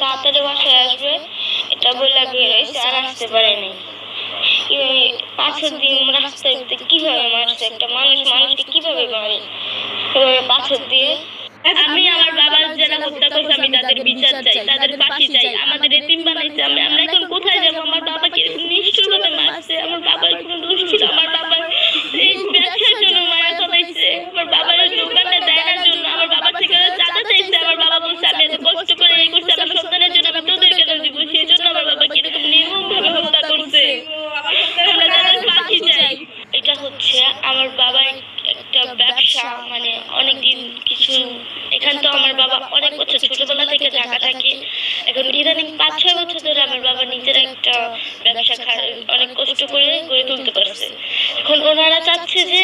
তাড়াতাড়ি বাসায় আসবে। এটা বলে বের হয়েছে আর আসতে পারেনি পাঁচশো দিন রাস্তায় কীভাবে মারছে? একটা মানুষ মানুষকে কীভাবে মারে? পাথর দিয়ে আমি আমার বাবা যারা হত্যা করছে আমি তাদের বিচার চাই তাদের ফাঁসি চাই আমাদের এতিম বানাইছে আমরা এখন আমার বাবা একটা ব্যবসা মানে অনেকদিন কিছু এখান তো আমার বাবা অনেক বছর ছোটবেলা থেকে ঢাকা থাকে। এখন ইদানিং পাঁচ ছয় বছর ধরে আমার বাবা নিজের একটা ব্যবসা অনেক কষ্ট করে গড়ে তুলতে পারছে। এখন ওনারা চাচ্ছে যে